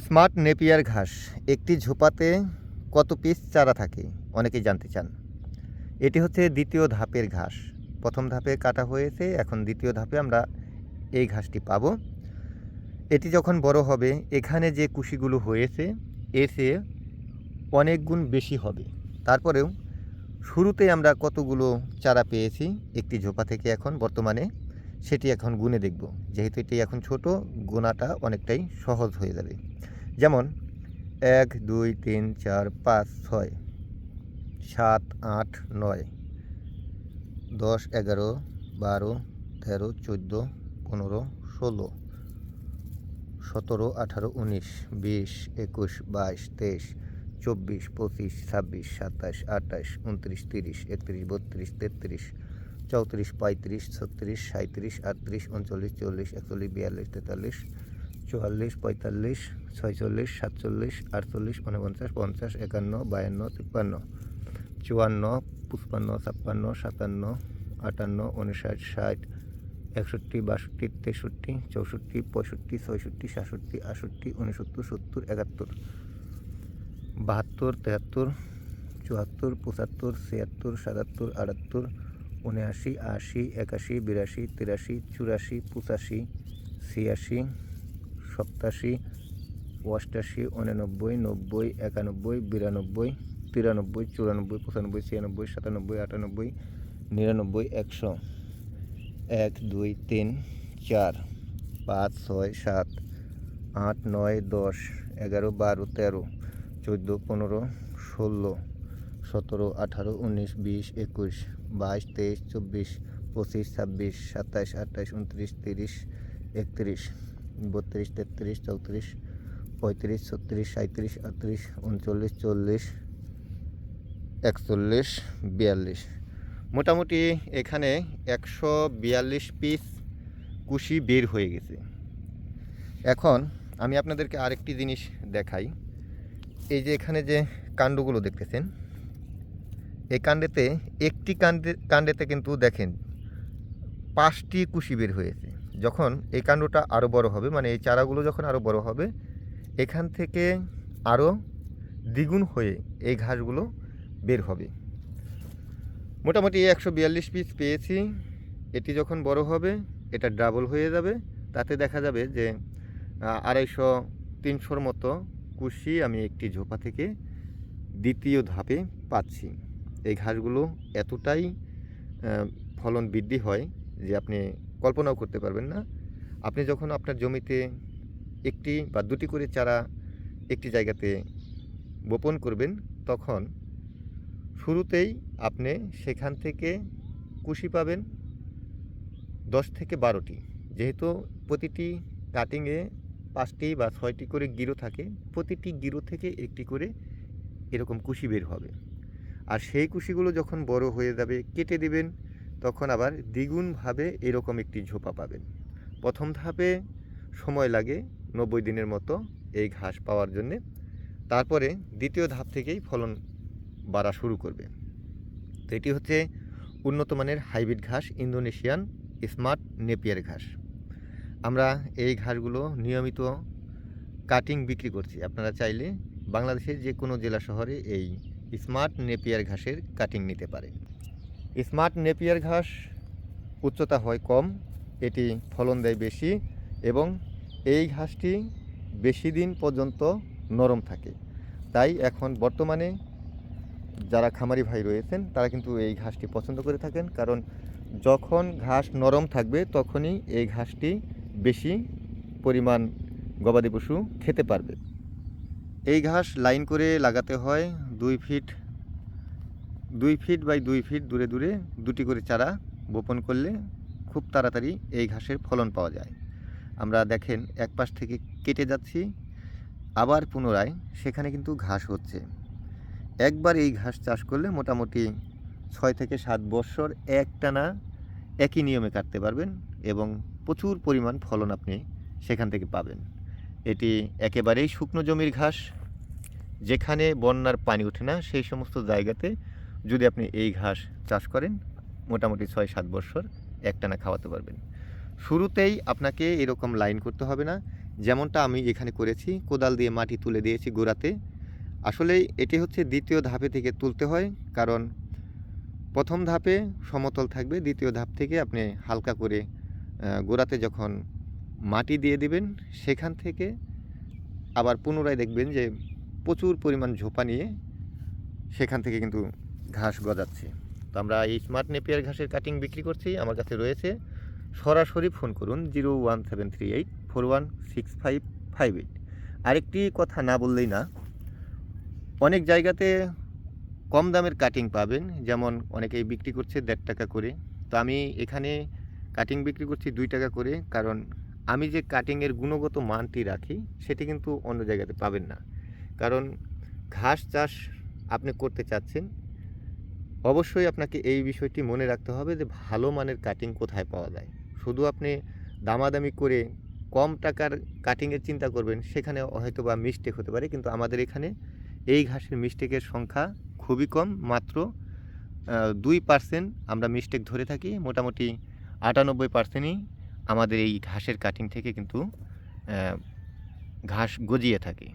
Smart Napier ঘাস, একটি ঝোপাতে কত পিস চারা থাকে, অনেকেই জানতে চান। এটি হচ্ছে দ্বিতীয় ধাপের ঘাস। প্রথম ধাপে কাটা হয়েছে, এখন দ্বিতীয় ধাপে আমরা এই ঘাসটি পাবো। এটি যখন বড় হবে, এখানে যে কুশিগুলো হয়েছে, এসে অনেক গুণ বেশি হবে। তারপরেও শুরুতে আমরা কতগুলো চারা পেয়েছি, একটি ঝোপা থেকে এখন বর্তমানে সেটি এখন গুনে দেখব। যেহেতু এটি এখন ছোট গোনাটা অনেকটাই সহজ হয়ে যাবে। যেমন, এক, দুই, তিন, চার, পাঁচ, ছয়, সাত, আট, নয়, দশ, এগারো, বারো, তেরো, চোদ্দ, পনেরো, ষোলো, সতেরো, আঠারো, উনিশ, বিশ, একুশ, বাইশ, তেইশ, চব্বিশ, পঁচিশ, ছাব্বিশ, সাতাশ, আঠাশ, উনত্রিশ, তিরিশ, একত্রিশ, বত্রিশ, তেত্রিশ চৌত্রিশ, পঁয়ত্রিশ, ছত্রিশ সাঁত্রিশ আটত্রিশ, উনচল্লিশ, চল্লিশ, একচল্লিশ, বিয়াল্লিশ, তেতাল্লিশ, চুয়াল্লিশ, পঁয়তাল্লিশ, ছয়চল্লিশ, সাতচল্লিশ, আটচল্লিশ উনপঞ্চাশ পঞ্চাশ, একান্ন, বায়ান্ন, তিপ্পান্ন, চুয়ান্ন, পঁচপান্ন, ছাপ্পান্ন, সাতান্ন, আটান্ন উনষাট ষাট, একষট্টি, বাষট্টি, তেষট্টি, চৌষট্টি, পঁয়ষট্টি, ছয়ষট্টি, সাতষট্টি, আটষট্টি উনসত্তর সত্তর, একাত্তর, বাহাত্তর, তেহাত্তর, চুয়াত্তর, পঁচাত্তর, ছিয়াত্তর, সাতাত্তর, আটাত্তর উনআশি আশি, একাশি, বিরাশি, তিরাশি, চুরাশি, পঁচাশি, ছিয়াশি, সপ্তাশি, অষ্টাশি উননব্বই নব্বই, একানব্বই, বিরানব্বই, তিরানব্বই, চুরানব্বই, পঁচানব্বই, ছিয়ানব্বই, সাতানব্বই, আটানব্বই, নিরানব্বই, একশো। এক, দুই, তিন, চার, পাঁচ, ছয়, সাত, আট, নয়, দশ, এগারো, বারো, তেরো, চোদ্দ, পনেরো, ষোলো সতেরো, আঠারো, উনিশ, বিশ, একুশ, বাইশ, তেইশ, চব্বিশ, পঁচিশ, ছাব্বিশ, সাতাশ, আঠাশ, উনত্রিশ, তিরিশ, একত্রিশ, বত্রিশ, তেত্রিশ, চৌত্রিশ, পঁয়ত্রিশ, ছত্রিশ সাঁত্রিশ আটত্রিশ, উনচল্লিশ, চল্লিশ, একচল্লিশ, বিয়াল্লিশ। মোটামুটি এখানে একশো বিয়াল্লিশ পিস কুশি বের হয়ে গেছে। এখন আমি আপনাদেরকে আরেকটি জিনিস দেখাই। এই যে এখানে যে কাণ্ডগুলো দেখতেছেন এই কাণ্ডেতে, একটি কাণ্ডে, কাণ্ডেতে কিন্তু দেখেন, পাঁচটি কুশি বের হয়েছে। যখন এই কাণ্ডটা আরও বড় হবে মানে এই চারাগুলো যখন আরও বড় হবে, এখান থেকে আরও দ্বিগুণ হয়ে এই ঘাসগুলো বের হবে। মোটামুটি একশো বিয়াল্লিশ পিস পেয়েছি। এটি যখন বড় হবে, এটা ডাবল হয়ে যাবে। তাতে দেখা যাবে যে আড়াইশো, তিনশোর মতো কুশি আমি একটি ঝোপা থেকে দ্বিতীয় ধাপে পাচ্ছি। এই ঘাসগুলো এতটাই ফলন বৃদ্ধি হয় যে আপনি কল্পনাও করতে পারবেন না। আপনি যখন আপনার জমিতে একটি বা দুটি করে চারা একটি জায়গাতে বপন করবেন, তখন শুরুতেই আপনি সেখান থেকে কুশি পাবেন দশ থেকে বারোটি। যেহেতু প্রতিটি কাটিংয়ে পাঁচটি বা ছয়টি করে গিরো থাকে, প্রতিটি গিরো থেকে একটি করে এরকম কুশি বের হবে। আর সেই কুশিগুলো যখন বড় হয়ে যাবে, কেটে দিবেন, তখন আবার দ্বিগুণভাবে এরকম একটি ঝোপা পাবেন। প্রথম ধাপে সময় লাগে নব্বই দিনের মতো এই ঘাস পাওয়ার জন্যে। তারপরে দ্বিতীয় ধাপ থেকেই ফলন বাড়া শুরু করবে তো এটি হচ্ছে উন্নত মানের হাইব্রিড ঘাস, ইন্দোনেশিয়ান স্মার্ট নেপিয়ার ঘাস। আমরা এই ঘাসগুলো নিয়মিত কাটিং বিক্রি করছি। আপনারা চাইলে বাংলাদেশের যে কোনো জেলা শহরে এই স্মার্ট নেপিয়ার ঘাসের কাটিং নিতে পারেন স্মার্ট নেপিয়ার ঘাস উচ্চতা হয় কম, এটি ফলন দেয় বেশি এবং এই ঘাসটি বেশি দিন পর্যন্ত নরম থাকে। তাই এখন বর্তমানে যারা খামারি ভাই রয়েছেন, তারা কিন্তু এই ঘাসটি পছন্দ করে থাকেন কারণ যখন ঘাস নরম থাকবে তখনই এই ঘাসটি বেশি পরিমাণ গবাদি পশু খেতে পারবে। এই ঘাস লাইন করে লাগাতে হয় দুই ফিট দুই ফিট বাই দুই ফিট দূরে দূরে দুটি করে চারা বপন করলে খুব তাড়াতাড়ি এই ঘাসের ফলন পাওয়া যায়। আমরা দেখেন এক পাশ থেকে কেটে যাচ্ছি, আবার পুনরায় সেখানে কিন্তু ঘাস হচ্ছে। একবার এই ঘাস চাষ করলে মোটামুটি ছয় থেকে সাত বছর একটানা একই নিয়মে কাটতে পারবেন এবং প্রচুর পরিমাণ ফলন আপনি সেখান থেকে পাবেন। এটি একেবারেই শুকনো জমির ঘাস। যেখানে বন্যার পানি ওঠে না, সেই সমস্ত জায়গাতে যদি আপনি এই ঘাস চাষ করেন, মোটামুটি ছয় সাত বছর একটানা খাওয়াতে পারবেন। শুরুতেই আপনাকে এরকম লাইন করতে হবে না। যেমনটা আমি এখানে করেছি, কোদাল দিয়ে মাটি তুলে দিয়েছি গোড়াতে। আসলে এটি হচ্ছে দ্বিতীয় ধাপে থেকে তুলতে হয়, কারণ প্রথম ধাপে সমতল থাকবে। দ্বিতীয় ধাপ থেকে আপনি হালকা করে গোড়াতে যখন মাটি দিয়ে দিবেন, সেখান থেকে আবার পুনরায় দেখবেন যে প্রচুর পরিমাণ ঝোপা নিয়ে সেখান থেকে কিন্তু ঘাস গজাচ্ছে। তো আমরা এই স্মার্ট নেপিয়ার ঘাসের কাটিং বিক্রি করছি, আমার কাছে রয়েছে। সরাসরি ফোন করুন zero one seven three eight four one six five five eight. আরেকটি কথা না বললেই না, অনেক জায়গাতে কম দামের কাটিং পাবেন, যেমন অনেকেই বিক্রি করছে দেড় টাকা করে। তো আমি এখানে কাটিং বিক্রি করছি দুই টাকা করে, কারণ আমি যে কাটিংয়ের গুণগত মানটি রাখি, সেটি কিন্তু অন্য জায়গাতে পাবেন না। কারণ ঘাস চাষ আপনি করতে চাচ্ছেন, অবশ্যই আপনাকে এই বিষয়টি মনে রাখতে হবে যে ভালো মানের কাটিং কোথায় পাওয়া যায়। শুধু আপনি দামাদামি করে কম টাকার কাটিংয়ের চিন্তা করবেন, সেখানে হয়তো বা মিস্টেক হতে পারে, কিন্তু আমাদের এখানে এই ঘাসের মিস্টেকের সংখ্যা খুবই কম। মাত্র দুই পার্সেন্ট আমরা মিস্টেক ধরে থাকি, মোটামুটি আটানব্বই পার্সেন্টই আমাদের এই ঘাসের কাটিং থেকে কিন্তু ঘাস গজিয়ে থাকে।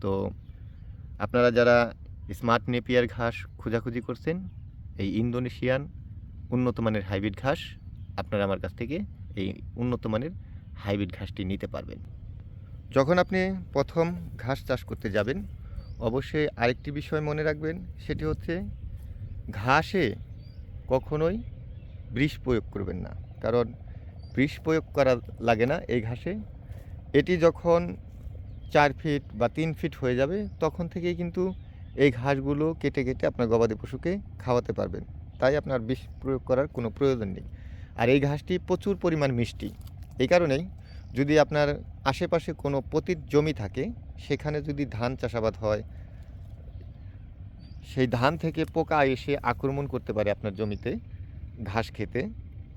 তো আপনারা যারা স্মার্ট নেপিয়ার ঘাস খোঁজাখুঁজি করছেন, এই ইন্দোনেশিয়ান উন্নত মানের হাইব্রিড ঘাস, আপনারা আমার কাছ থেকে এই উন্নত মানের হাইব্রিড ঘাসটি নিতে পারবেন। যখন আপনি প্রথম ঘাস চাষ করতে যাবেন, অবশ্যই আরেকটি বিষয় মনে রাখবেন, সেটি হচ্ছে ঘাসে কখনোই বিষ প্রয়োগ করবেন না। কারণ বিষ প্রয়োগ করা লাগে না এই ঘাসে। এটি যখন চার ফিট বা তিন ফিট হয়ে যাবে, তখন থেকেই কিন্তু এই ঘাসগুলো কেটে কেটে আপনার গবাদি পশুকে খাওয়াতে পারবেন। তাই আপনার বিষ প্রয়োগ করার কোনো প্রয়োজন নেই। আর এই ঘাসটি প্রচুর পরিমাণ মিষ্টি। এই কারণেই যদি আপনার আশেপাশে কোনো পতিত জমি থাকে, সেখানে যদি ধান চাষাবাদ হয়, সেই ধান থেকে পোকা এসে আক্রমণ করতে পারে আপনার জমিতে ঘাস খেতে।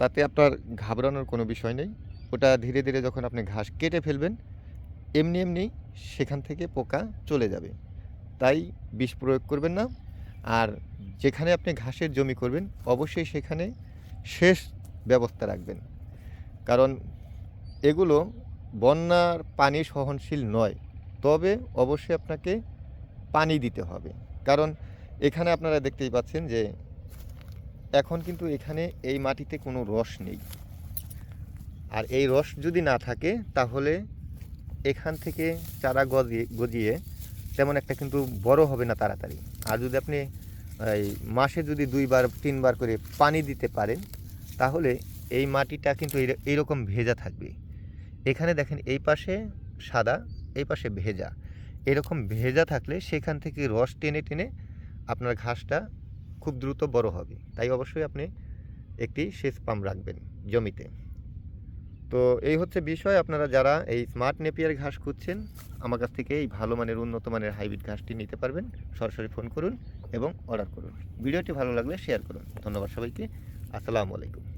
তাতে আপনার ঘাবড়ানোর কোনো বিষয় নেই। ওটা ধীরে ধীরে যখন আপনি ঘাস কেটে ফেলবেন, এমনি এমনি সেখান থেকে পোকা চলে যাবে। তাই বিষ প্রয়োগ করবেন না। আর যেখানে আপনি ঘাসের জমি করবেন, অবশ্যই সেখানে শেষ ব্যবস্থা রাখবেন। কারণ এগুলো বন্যার পানি সহনশীল নয়। তবে অবশ্যই আপনাকে পানি দিতে হবে। কারণ এখানে আপনারা দেখতেই পাচ্ছেন যে এখন কিন্তু এখানে এই মাটিতে কোনো রস নেই। আর এই রস যদি না থাকে, তাহলে এখান থেকে চারা গজিয়ে গজিয়ে তেমন একটা কিন্তু বড় হবে না তাড়াতাড়ি। আর যদি আপনি, এই মাসে যদি দুইবার, তিনবার করে পানি দিতে পারেন, তাহলে এই মাটিটা কিন্তু এই- এইরকম ভেজা থাকবে। এখানে দেখেন এই পাশে সাদা, এই পাশে ভেজা। এরকম ভেজা থাকলে সেখান থেকে রস টেনে টেনে আপনার ঘাসটা খুব দ্রুত বড় হবে। তাই অবশ্যই আপনি একটি সেচ পাম্প রাখবেন জমিতে। তো এই হচ্ছে বিষয়। আপনারা যারা এই স্মার্ট নেপিয়ার ঘাস খুঁজছেন, আমার কাছ থেকে এই ভালো মানের, উন্নত মানের হাইব্রিড ঘাসটি নিতে পারবেন, সরাসরি ফোন করুন এবং অর্ডার করুন। ভিডিওটি ভালো লাগলে শেয়ার করুন। ধন্যবাদ সবাইকে। আসসালামু আলাইকুম।